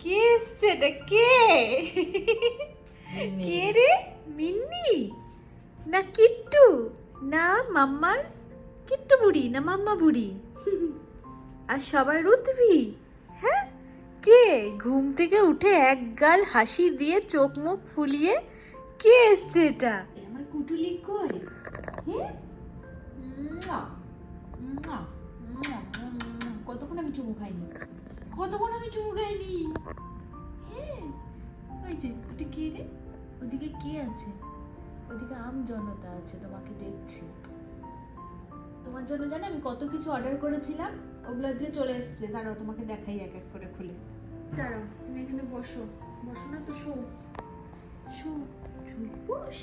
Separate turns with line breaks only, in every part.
কে এসছে এটা কে কে রে মিন্নি না কিট্টু না মাম্মার কিট্টু বুড়ি না মাম্মা বুড়ি আর সবার রুতভি হ্যাঁ কে ঘুম থেকে উঠে এক গাল হাসি দিয়ে চোখ মুখ ফুলিয়ে কে এসছে এটা আমার কুটুলি কই হ্যাঁ। কতক্ষণ আমি চুমু খাইনি কতক্ষণ আমি চুমু খাইনি হ্যাঁ ওই যে ওটা কে রে? ওদিকে কে আছে? ওদিকে আম জনতা আছে তোমাকে দেখছি। তোমার জন্য জানো আমি কত কিছু অর্ডার করেছিলাম ওগুলো দিয়ে চলে এসেছে। দাঁড়াও তোমাকে দেখাই এক এক করে খুলে। দাঁড়াও তুমি এখানে বসো। বসো না তো শো। শো বস।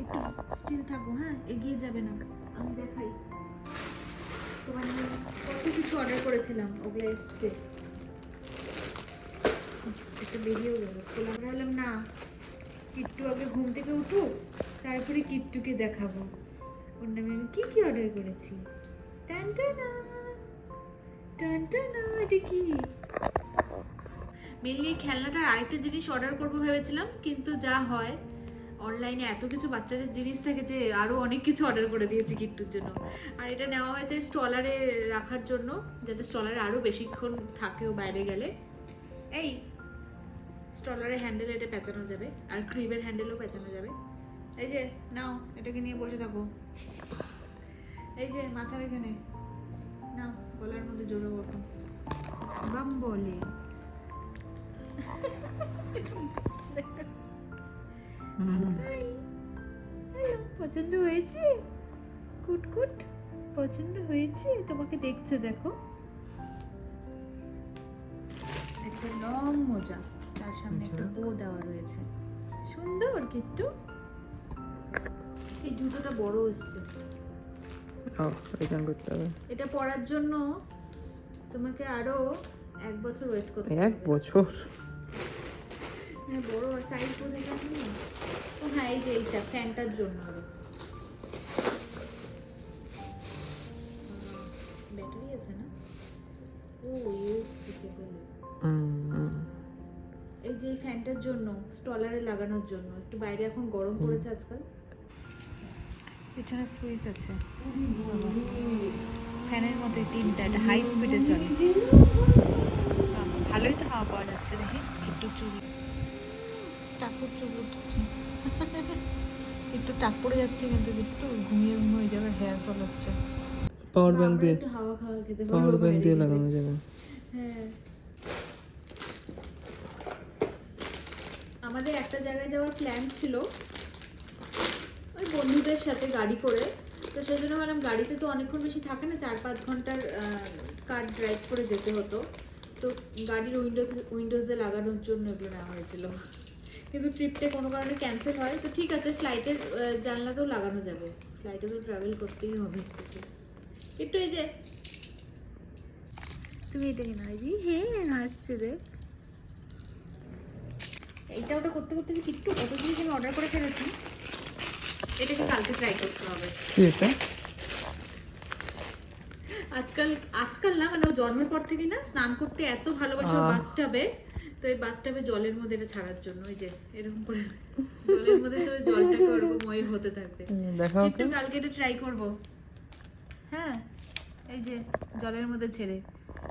একটু স্টিল থাকো হ্যাঁ? এগিয়ে যাবে না। আমি দেখাই। কত কিছু অর্ডার করেছিলাম, ওগুলো এসছে। একটু বেরিয়েও গেল। খোলা ভাবলাম না, কিট্টু আগে ঘুম থেকে উঠুক, তারপরে কিট্টুকে দেখাবো। ওর নামে আমি কি কি অর্ডার করেছি? টানটানা টানটানা এটা কি? মেনলি খেলনাটার আরেকটা জিনিস অর্ডার করব ভেবেছিলাম, কিন্তু যা হয় অনলাইনে এত কিছু বাচ্চাদের জিনিস থাকে যে আরও অনেক কিছু অর্ডার করে দিয়েছি কিট্টুর জন্য। আর এটা নেওয়া হয়েছে স্টলারে রাখার জন্য, যাতে স্টলারে আরও বেশিক্ষণ থাকেও বাইরে গেলে। এই স্টলারের হ্যান্ডেল এটা পেঁচানো যাবে, আর ক্রিমের হ্যান্ডেলও পেঁচানো যাবে। এই যে, নাও, এটাকে নিয়ে বসে থাকো। এই যে মাথার এখানে নাও, গলার মধ্যে জোরে বলে। পছন্দ হয়েছে? কুটকুট পছন্দ হয়েছে? তোমাকে দেখছে দেখো। একটা লং মোজা। তার সামনে একটা
আচ্ছা।
বো দেওয়া রয়েছে। সুন্দর কিট্টু এই জুতোটা বড় এসছে।
রিটার্ন করতে হবে।
এটা পরার জন্য তোমাকে আরও এক বছর ওয়েট করতে
এক বছর?
হ্যাঁ বড় সাইজ কোথায় জানি হ্যাঁ এই যে এইটা ফ্যানটার জন্য। এই যে ফ্যানটার জন্য স্টলারে লাগানোর জন্য একটু বাইরে এখন গরম পড়েছে আজকাল। পিছনে সুইচ আছে। ফ্যানের মতো তিনটা এটা হাই স্পিডে চলে। ভালোই তো হাওয়া পাওয়া যাচ্ছে দেখি একটু চুল টাকুর চুল উঠছে। একটু টাক পড়ে যাচ্ছে কিন্তু একটু ঘুমিয়ে ঘুমিয়ে ওই জায়গায় হেয়ার ফল হচ্ছে।
পাওয়ার ব্যাংক দিয়ে
একটু হাওয়া খাওয়া
পাওয়ার ব্যাংক দিয়ে লাগানো যাবে
আমাদের একটা জায়গায় যাওয়ার প্ল্যান ছিল। ওই বন্ধুদের সাথে গাড়ি করে। তো সেই জন্য ম্যাডাম, গাড়িতে তো অনেকক্ষণ বেশি থাকে না চার পাঁচ ঘণ্টার কার ড্রাইভ করে যেতে হতো। তো গাড়ির উইন্ডোজ উইন্ডোজে লাগানোর জন্য এগুলো নেওয়া হয়েছিল। কিন্তু ট্রিপটা কোনো কারণে ক্যান্সেল হয়। তো ঠিক আছে ফ্লাইটের জানলাতেও লাগানো যাবে। ফ্লাইটে তো ট্রাভেল করতেই হবে। একটু একটু এই যে তুমি এটা কিনা দিদি হ্যাঁ হাসছে দেখ এইটা ওটা করতে করতে কি একটু কত জিনিস আমি অর্ডার করে ফেলেছি এটাকে কালকে ট্রাই করতে হবে।
কি এটা?
আজকাল আজকাল না মানে ও জন্মের পর থেকে না স্নান করতে এত ভালোবাসে। বাথটাবে তো এই বাথটাবে জলের মধ্যে এটা ছাড়ার জন্য ওই যে এরকম করে জলের মধ্যে চলে জলটাকে ওরকম ওই হতে থাকবে। একটু। কালকে এটা ট্রাই করব। হ্যাঁ এই যে জলের মধ্যে ছেড়ে।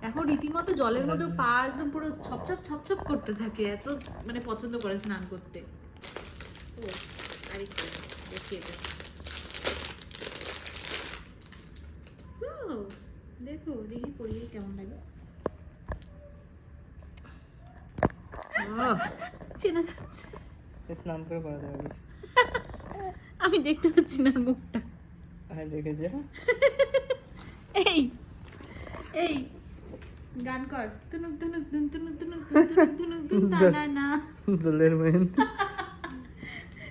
এখন রীতিমতো জলের মধ্যে পা একদম পুরো ছপছপ ছপছপ করতে থাকে এত মানে পছন্দ করে স্নান করতে। ও আরেকটু দেখিয়ে দে ও, দেখো দেখি পরিয়ে কেমন লাগে। চেনা যাচ্ছে।
স্নান করে করা যাবে
আমি দেখতে পাচ্ছি না মুখটা।
হ্যাঁ দেখেছে।
এই এই। গান কর। তুনুক তুনুক তুন তুনুক তুনুক তুন তুনুক তুনুক তুন তা না না।
দোলের মেন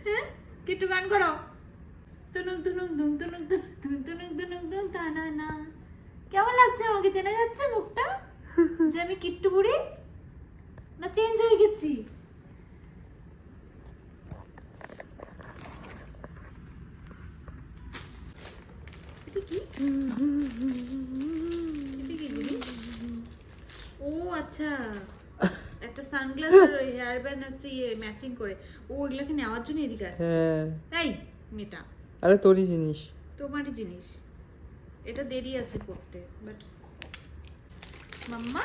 হ্যাঁ? কিট্টু গান করো। তুনুক তুনুক তুন তুনুক তুন তুন তুনুক তুনুক তুন তা না না। কেমন লাগছে আমাকে? চেনা যাচ্ছে মুখটা? যে আমি কিট্টু বুড়ি? না চেঞ্জ হয়ে গেছি এটা কি এটা কি জিনিস ও আচ্ছা। একটা সানগ্লাস আর হেয়ার ব্যান্ড হচ্ছে ইয়ে ম্যাচিং করে। ও ওইগুলোকে নেওয়ার জন্য এদিকে আসছে?
হ্যাঁ।
এই মেয়েটা।
আরে তোরই জিনিস।
তোমারই জিনিস। এটা দেরি আছে করতে বাট মাম্মা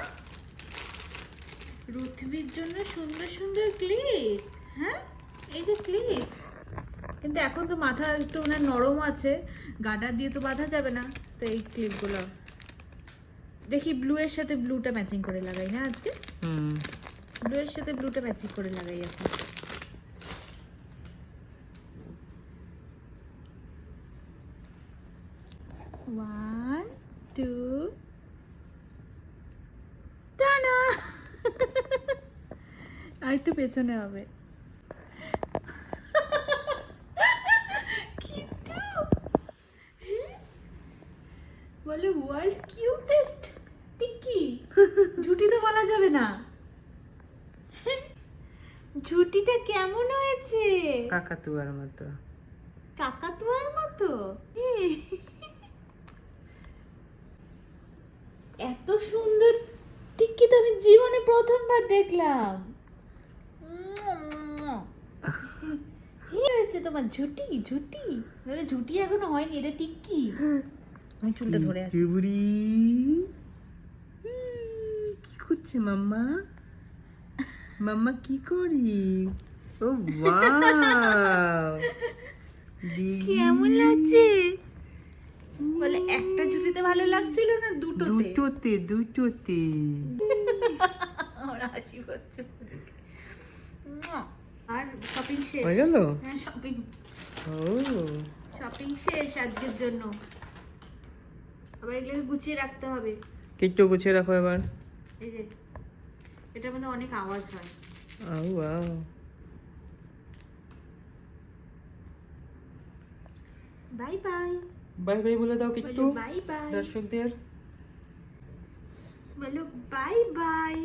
রুথবির জন্য সুন্দর সুন্দর ক্লিপ হ্যাঁ? এই যে ক্লিপ কিন্তু এখন তো মাথা একটু ওনার নরম আছে। গাডার দিয়ে তো বাঁধা যাবে না তো এই ক্লিপগুলো দেখি ব্লু এর সাথে ব্লুটা ম্যাচিং করে লাগাই না আজকে?
হুম।
ব্লু এর সাথে ব্লুটা ম্যাচিং করে লাগাই এখন। ওয়ান টু টানা। আর একটু পেছনে হবে কিট্টু বলে ওয়ার্ল্ড কিউটেস্ট টিকি। ঝুটি তো বলা যাবে না। ঝুটিটা কেমন হয়েছে?
কাকাতুয়ার মতো।
কাকাতুয়ার মতো? এত সুন্দর টিক্কি তো আমি জীবনে প্রথমবার দেখলাম। হয়েছে তোমার ঝুটি ঝুটি। ঝুটি এখনও হয়নি এটা টিক্কি আমি চুলটা ধরে আছি।
চুবুরি কি করছে মাম্মা? মাম্মা কি করি? ও ওয়াও।
কেমন লাগছে? বলে একটা ঝুটিতে ভালো লাগছিল না দুটোতে?
দুটোতে দুটোতে।
আমার হাসি পাচ্ছে আর শপিং শেষ?
হয়ে গেল?
হ্যাঁ শপিং
ও।
শপিং শেষ আজকের জন্য। আবার এগুলোকে গুছিয়ে রাখতে হবে।
কিচ্ছু গুছিয়ে রাখো এবার।
এই যে এটার মধ্যে অনেক আওয়াজ হয়।
Ow wow
bye bye.
Bye bye বলে দাও
বাই বাই।
দর্শকদের।
বলো বাই বাই।